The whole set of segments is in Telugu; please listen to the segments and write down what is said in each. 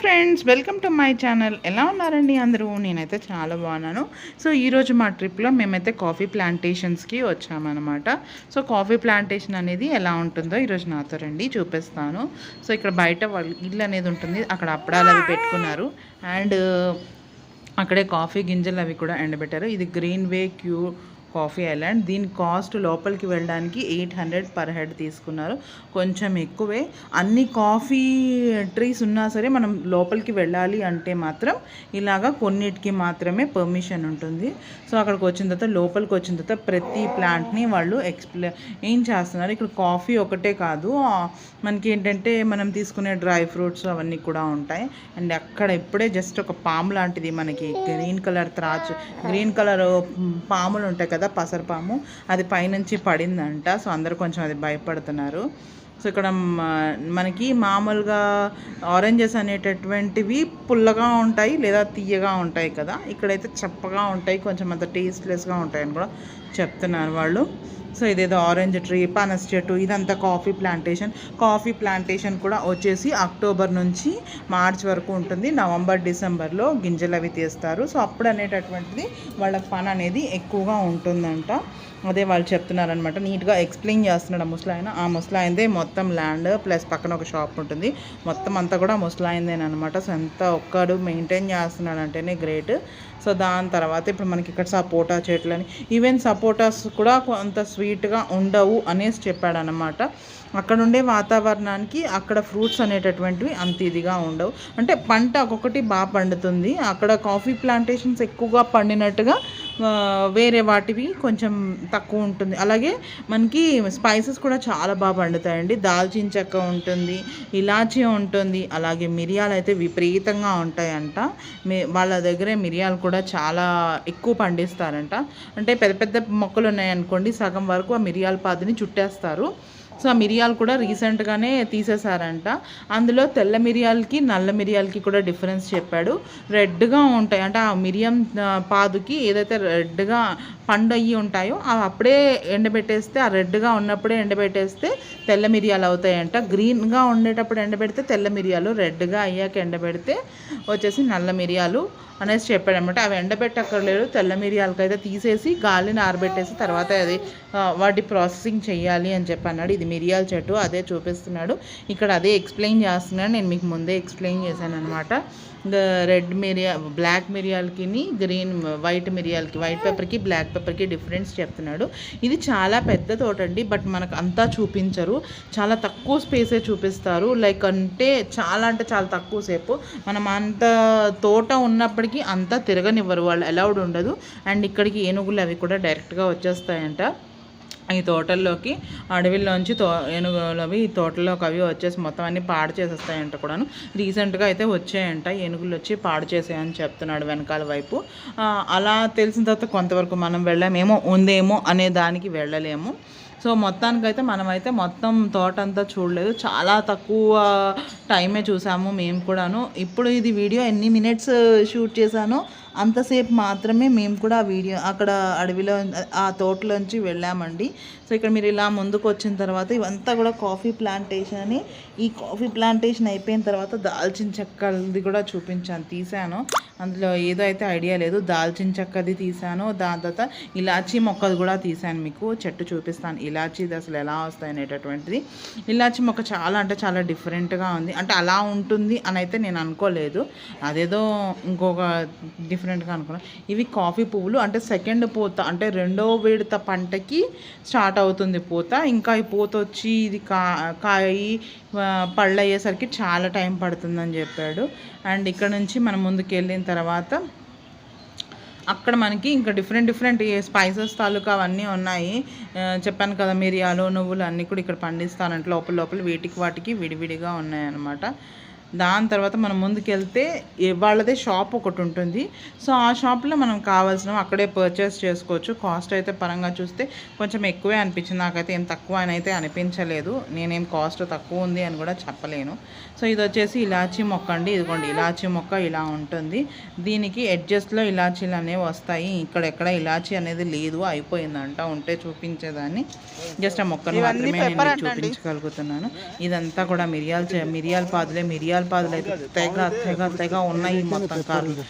Friends welcome to my channel. ఎలా ఉన్నారండి అందరూ? నేనైతే చాలా బాగున్నాను. సో ఈరోజు మా ట్రిప్లో మేమైతే కాఫీ ప్లాంటేషన్స్కి వచ్చామన్నమాట. సో కాఫీ ప్లాంటేషన్ అనేది ఎలా ఉంటుందో ఈరోజు నాతో రండి చూపిస్తాను. సో ఇక్కడ బయట వాళ్ళు ఇల్లు అనేది ఉంటుంది. అక్కడ అప్పడాలు అవి పెట్టుకున్నారు. అండ్ అక్కడే కాఫీ గింజలు అవి కూడా ఎండబెట్టారు. ఇది గ్రీన్ వే క్యూ కాఫీ ఐలాండ్. దీని కాస్ట్ లోపలికి వెళ్ళడానికి ఎయిట్ హండ్రెడ్ పర్ హెడ్ తీసుకున్నారు. కొంచెం ఎక్కువే. అన్ని కాఫీ ట్రీస్ ఉన్నా సరే మనం లోపలికి వెళ్ళాలి అంటే మాత్రం ఇలాగా కొన్నిటికి మాత్రమే పర్మిషన్ ఉంటుంది. సో అక్కడికి వచ్చిన తర్వాత లోపలికి వచ్చిన తర్వాత ప్రతి ప్లాంట్ని వాళ్ళు ఎక్స్ప్లెయిన్ చేస్తున్నారు? ఇక్కడ కాఫీ ఒకటే కాదు. మనకి ఏంటంటే మనం తీసుకునే డ్రై ఫ్రూట్స్ అవన్నీ కూడా ఉంటాయి. అండ్ అక్కడ ఇప్పుడే జస్ట్ ఒక పాము లాంటిది మనకి గ్రీన్ కలర్ త్రాచు గ్రీన్ కలర్ పాములు ఉంటాయి కదా పసరపాము. అది పైనుంచి పడిందంట. సో అందరూ కొంచెం అది భయపడుతున్నారు. సో ఇక్కడ మనకి మామూలుగా ఆరెంజెస్ అనేటటువంటివి పుల్లగా ఉంటాయి లేదా తీయగా ఉంటాయి కదా. ఇక్కడైతే చప్పగా ఉంటాయి. కొంచెం అంత టేస్ట్లెస్గా ఉంటాయని కూడా చెప్తున్నారు వాళ్ళు. సో ఇదేదో ఆరెంజ్ ట్రీ పనస చెట్టు ఇదంతా కాఫీ ప్లాంటేషన్ కాఫీ ప్లాంటేషన్ కూడా వచ్చేసి అక్టోబర్ నుంచి మార్చ్ వరకు ఉంటుంది. నవంబర్ డిసెంబర్లో గింజలు అవి తీస్తారు. సో అప్పుడు అనేటటువంటిది వాళ్ళ పని అనేది ఎక్కువగా ఉంటుందంట. అదే వాళ్ళు చెప్తున్నారనమాట నీట్గా ఎక్స్ప్లెయిన్ చేస్తున్నాడు ఆ ముసలాయన. ఆ ముసలాయిందే మొత్తం ల్యాండ్ ప్లస్ పక్కన ఒక షాప్ ఉంటుంది. మొత్తం అంతా కూడా ముసలాయిందేనమాట సో ఎంత ఒక్కడు మెయింటైన్ చేస్తున్నాడు అంటేనే గ్రేట్ సో దాని తర్వాత ఇప్పుడు మనకి ఇక్కడ సపోటా చెట్లని ఈవెన్ సపోటాస్ కూడా కొంత స్వీట్గా ఉండవు అనేసి చెప్పాడనమాట అక్కడ ఉండే వాతావరణానికి అక్కడ ఫ్రూట్స్ అనేటటువంటివి అంత ఇదిగా ఉండవు. అంటే పంట ఒక్కొక్కటి బాగా పండుతుంది. అక్కడ కాఫీ ప్లాంటేషన్స్ ఎక్కువగా పండినట్టుగా వేరే వాటివి కొంచెం తక్కువ ఉంటుంది. అలాగే మనకి స్పైసెస్ కూడా చాలా బాగా పండుతాయండి. దాల్చిన చెక్క ఉంటుంది ఇలాచీ ఉంటుంది అలాగే మిరియాలు అయితే విపరీతంగా ఉంటాయంట. మీ వాళ్ళ దగ్గరే మిరియాలు కూడా చాలా ఎక్కువ పండిస్తారంట. అంటే పెద్ద పెద్ద మొక్కలు ఉన్నాయనుకోండి సగం వరకు ఆ మిరియాల పాదిని చుట్టేస్తారు. సో ఆ మిరియాలు కూడా రీసెంట్గానే తీసేశారంట. అందులో తెల్ల మిరియాలకి నల్ల మిరియాలకి కూడా డిఫరెన్స్ చెప్పాడు. రెడ్గా ఉంటాయి. అంటే ఆ మిరియం పాదుకి ఏదైతే రెడ్గా పండు అయ్యి ఉంటాయో అవి అప్పుడే ఎండబెట్టేస్తే ఆ రెడ్గా ఉన్నప్పుడే ఎండబెట్టేస్తే తెల్ల మిరియాలు అవుతాయంట. గ్రీన్గా ఉండేటప్పుడు ఎండబెడితే తెల్ల మిరియాలు రెడ్గా అయ్యాక ఎండబెడితే వచ్చేసి నల్ల మిరియాలు. అనేసి చెప్పాడు అనమాట. అవి ఎండబెట్టక్కర్లేదు తెల్ల మిరియాలకైతే అయితే తీసేసి గాలిని ఆరబెట్టేసి తర్వాత అది వాటి ప్రాసెసింగ్ చేయాలి అని చెప్పి అన్నాడు. ఇది మిరియాల చెట్టు అదే చూపిస్తున్నాడు. ఇక్కడ అదే ఎక్స్ప్లెయిన్ చేస్తున్నాడు. నేను మీకు ముందే ఎక్స్ప్లెయిన్ చేశాను అనమాట రెడ్ మిరియా బ్లాక్ మిరియాలకి గ్రీన్ వైట్ మిరియాలకి వైట్ పెప్పర్కి బ్లాక్ పెప్పర్కి డిఫరెన్స్ చెప్తున్నాడు. ఇది చాలా పెద్ద తోట అండి బట్ మనకు అంతా చూపించరు. చాలా తక్కువ స్పేసే చూపిస్తారు. లైక్ అంటే చాలా అంటే చాలా తక్కువ సేపు. మనం అంత తోట ఉన్నప్పటికీ అంతా తిరగనివ్వరు. వాళ్ళు అలౌడ్ ఉండదు. అండ్ ఇక్కడికి ఏనుగులు అవి కూడా డైరెక్ట్గా వచ్చేస్తాయంట. ఈ తోటల్లోకి అడవిలోంచి తో ఏనుగులవి ఈ తోటలోకి అవి వచ్చేసి మొత్తం అన్ని పాడు చేసేస్తాయంట కూడాను. రీసెంట్గా అయితే వచ్చాయంట ఏనుగులు వచ్చి పాడు చేసాయని చెప్తున్నాడు వెనకాల వైపు. అలా తెలిసిన తర్వాత కొంతవరకు మనం వెళ్ళామేమో ఉందేమో అనే దానికి వెళ్ళలేము. సో మొత్తానికైతే మనమైతే మొత్తం తోట అంతా చూడలేదు. చాలా తక్కువ టైమే చూసాము మేము కూడాను. ఇప్పుడు ఇది వీడియో ఎన్ని మినిట్స్ షూట్ చేశానో అంతసేపు మాత్రమే మేము కూడా ఆ వీడియో అక్కడ అడవిలో ఆ తోటలోంచి వెళ్ళామండి. సో ఇక్కడ మీరు ఇలా ముందుకు వచ్చిన తర్వాత ఇవంతా కూడా కాఫీ ప్లాంటేషన్ అని. ఈ కాఫీ ప్లాంటేషన్ అయిపోయిన తర్వాత దాల్చిన చెక్కది కూడా చూపించాను తీసాను అందులో ఏదో అయితే ఐడియా లేదు దాల్చిన చెక్కది తీసాను దాని తర్వాత ఇలాచీ మొక్కది కూడా తీసాను మీకు చెట్టు చూపిస్తాను. ఇలాచీది అసలు ఎలా వస్తాయి అనేటటువంటిది. ఇలాచీ మొక్క చాలా అంటే చాలా డిఫరెంట్గా ఉంది. అంటే అలా ఉంటుంది అని అయితే నేను అనుకోలేదు. అదేదో ఇంకొక డిఫరెంట్గా అనుకున్నాను ఇవి కాఫీ పువ్వులు. అంటే సెకండ్ పూత అంటే రెండో విడత పంటకి స్టార్ట్ అవుతుంది పూత. ఇంకా ఈ పూత వచ్చి ఇది కా కాయ పళ్ళు అయ్యేసరికి చాలా టైం పడుతుందని చెప్పాడు. అండ్ ఇక్కడ నుంచి మనం ముందుకు వెళ్ళిన తర్వాత అక్కడ మనకి ఇంకా డిఫరెంట్ డిఫరెంట్ స్పైసెస్ తాలూకా అవన్నీ ఉన్నాయి. చెప్పాను కదా మిరియాలు నువ్వులు అన్నీ కూడా ఇక్కడ పండిస్తానంటే లోపల లోపల వీటికి వాటికి విడివిడిగా ఉన్నాయన్నమాట. దాని తర్వాత మనం ముందుకెళ్తే వాళ్ళదే షాప్ ఒకటి ఉంటుంది. సో ఆ షాప్లో మనం కావాల్సినవి అక్కడే పర్చేస్ చేసుకోవచ్చు. కాస్ట్ అయితే పరంగా చూస్తే కొంచెం ఎక్కువే అనిపించింది. నాకైతే ఏం తక్కువ అని అయితే అనిపించలేదు. నేనేం కాస్ట్ తక్కువ ఉంది అని కూడా చెప్పలేను. సో ఇది వచ్చేసి ఇలాచీ మొక్క అండి. ఇదిగోండి ఇలాచీ మొక్క ఇలా ఉంటుంది. దీనికి ఎడ్జస్ట్లో ఇలాచీలు అనేవి వస్తాయి. ఇక్కడ ఎక్కడ ఇలాచీ అనేది లేదు అయిపోయిందంట ఉంటే చూపించేదాన్ని. జస్ట్ ఆ మొక్కను మాత్రమే నేను చూపించగలుగుతున్నాను. ఇదంతా కూడా మిరియాల మిరియాల పాదులే మిరియాల పాదులు అయితే తెగ తెగ తెగ ఉన్నాయి మొత్తం కార్లు.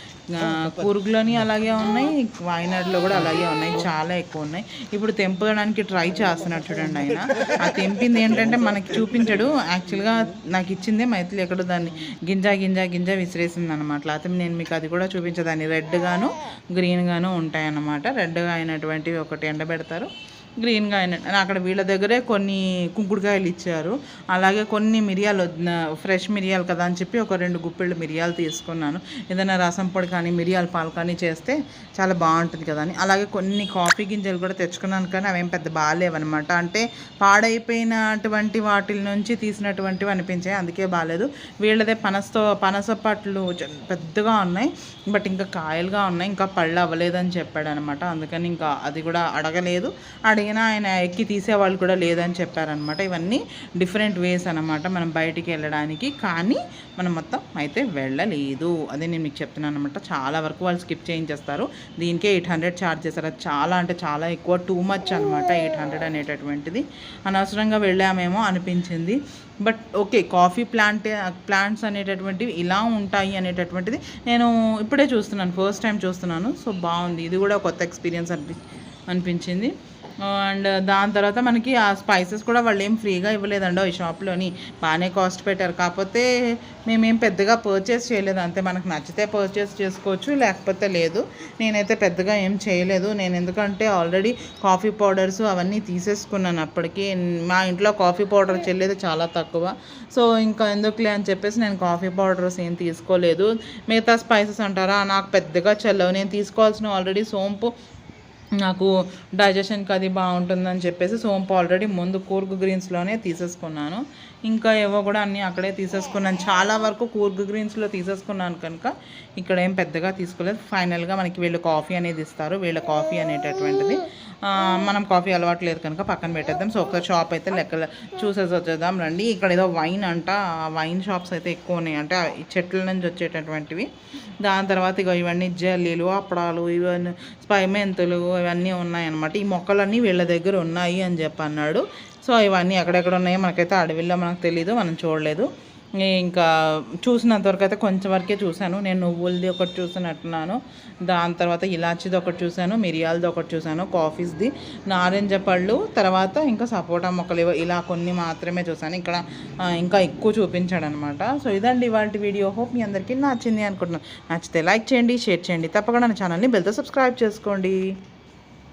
కూర్గ్లోని అలాగే ఉన్నాయి వాయనాడులో కూడా అలాగే ఉన్నాయి చాలా ఎక్కువ ఉన్నాయి. ఇప్పుడు తెంపడానికి ట్రై చేస్తున్నాడు చూడండి ఆయన. ఆ తెంపింది ఏంటంటే మనకి చూపించడు. యాక్చువల్గా నాకు ఇచ్చిందే మైథిలి ఎక్కడో దాన్ని గింజ గింజ గింజ విసిరేసింది అనమాట లేకపోతే నేను మీకు అది కూడా చూపించేదాన్ని. రెడ్గాను గ్రీన్గాను ఉంటాయన్నమాట. రెడ్గా అయినటువంటివి ఒకటి ఎండబెడతారు. గ్రీన్గా అయినట్టు అక్కడ వీళ్ళ దగ్గరే కొన్ని కుంకుడుకాయలు ఇచ్చారు. అలాగే కొన్ని మిరియాలు ఫ్రెష్ మిరియాలు కదా అని చెప్పి ఒక రెండు గుప్పెళ్ళు మిరియాలు తీసుకున్నాను. ఏదైనా రసం పొడి కానీ మిరియాల పాలు కానీ చేస్తే చాలా బాగుంటుంది కదా అని. అలాగే కొన్ని కాఫీ గింజలు కూడా తెచ్చుకున్నాను కానీ అవేం పెద్ద బాగాలేవన్నమాట. అంటే పాడైపోయినటువంటి వాటి నుంచి తీసినటువంటివి అనిపించాయి అందుకే బాగాలేదు. వీళ్ళదే పనసతో పనస పట్లు పెద్దగా ఉన్నాయి. బట్ ఇంకా కాయలుగా ఉన్నాయి. ఇంకా పళ్ళు అవ్వలేదని చెప్పాడు అనమాట అందుకని ఇంకా అది కూడా అడగలేదు. అడిగి అడిగినా ఆయన ఎక్కి తీసేవాళ్ళు కూడా లేదని చెప్పారనమాట ఇవన్నీ డిఫరెంట్ వేస్ అనమాట మనం బయటికి వెళ్ళడానికి. కానీ మనం మొత్తం అయితే వెళ్ళలేదు. అదే నేను మీకు చెప్తున్నాను అనమాట చాలా వరకు వాళ్ళు స్కిప్ చేయించేస్తారు. దీనికే ఎయిట్ హండ్రెడ్ ఛార్జ్ చేస్తారు అది చాలా అంటే చాలా ఎక్కువ టూ మచ్ అనమాట ఎయిట్ హండ్రెడ్ అనేటటువంటిది. అనవసరంగా వెళ్ళామేమో అనిపించింది. But okay coffee plant plants అనేటటువంటివి ఇలా ఉంటాయి అనేటటువంటిది నేను ఇప్పుడే చూస్తున్నాను. ఫస్ట్ టైం చూస్తున్నాను. సో బాగుంది. ఇది కూడా కొత్త ఎక్స్పీరియన్స్ అనిపి అనిపించింది. అండ్ దాని తర్వాత మనకి ఆ స్పైసెస్ కూడా వాళ్ళు ఏం ఫ్రీగా ఇవ్వలేదండి ఈ షాప్లోని. బాగానే కాస్ట్ పెట్టారు. కాకపోతే మేమేం పెద్దగా పర్చేస్ చేయలేదు. అంతే మనకు నచ్చితే పర్చేస్ చేసుకోవచ్చు లేకపోతే లేదు. నేనైతే పెద్దగా ఏం చేయలేదు. నేను ఎందుకంటే ఆల్రెడీ కాఫీ పౌడర్స్ అవన్నీ తీసేసుకున్నాను అప్పటికి. మా ఇంట్లో కాఫీ పౌడర్ చెల్లేది చాలా తక్కువ. సో ఇంకా ఎందుకులే అని చెప్పేసి నేను కాఫీ పౌడర్స్ ఏం తీసుకోలేదు. మిగతా స్పైసెస్ అంటారా? నాకు పెద్దగా చెల్లవు. నేను తీసుకోవాల్సిన ఆల్రెడీ సోంపు నాకు డైజెషన్కి అది బాగుంటుందని చెప్పేసి సోంపు ఆల్రెడీ ముందు కూర్గు గ్రీన్స్లోనే తీసేసుకున్నాను. ఇంకా ఏవో కూడా అన్నీ అక్కడే తీసేసుకున్నాను. చాలా వరకు కూర్గ్ గ్రీన్స్లో తీసేసుకున్నాను కనుక ఇక్కడ ఏం పెద్దగా తీసుకోలేదు. ఫైనల్గా మనకి వీళ్ళు కాఫీ అనేది ఇస్తారు. వీళ్ళ కాఫీ అనేటటువంటిది. మనం కాఫీ అలవాటు లేదు కనుక పక్కన పెట్టేద్దాం. సో ఒక షాప్ అయితే లెక్కలు చూసేసి వచ్చేద్దాం రండి. ఇక్కడ ఏదో వైన్ అంట. వైన్ షాప్స్ అయితే ఎక్కువ ఉన్నాయి. అంటే చెట్ల నుంచి వచ్చేటటువంటివి. దాని తర్వాత ఇక ఇవన్నీ జల్లీలు అప్పడాలు ఇవన్నీ స్పై మెంతులు ఇవన్నీ ఉన్నాయన్నమాట ఈ మొక్కలన్నీ వీళ్ళ దగ్గర ఉన్నాయి అని చెప్పి అన్నాడు సో ఇవన్నీ ఎక్కడెక్కడ ఉన్నాయో మనకైతే అడవిలో మనకు తెలీదు మనం చూడలేదు. ఇంకా చూసినంత వరకు అయితే కొంచెం వరకే చూశాను. నేను నువ్వులది ఒకటి చూసినట్టున్నాను. దాని తర్వాత ఇలాచిది ఒకటి చూశాను మిరియాలది ఒకటి చూశాను కాఫీస్ది నారింజ పళ్ళు తర్వాత ఇంకా సపోటా మొక్కలు ఇలా కొన్ని మాత్రమే చూశాను. ఇక్కడ ఇంకా ఎక్కువ చూపించాడు అనమాట సో ఇదండి ఇవాళ వీడియో. హోప్ మీ అందరికీ నచ్చింది అనుకుంటున్నాను. నచ్చితే లైక్ చేయండి షేర్ చేయండి. తప్పకుండా నా ఛానల్ని బెల్తో సబ్స్క్రైబ్ చేసుకోండి.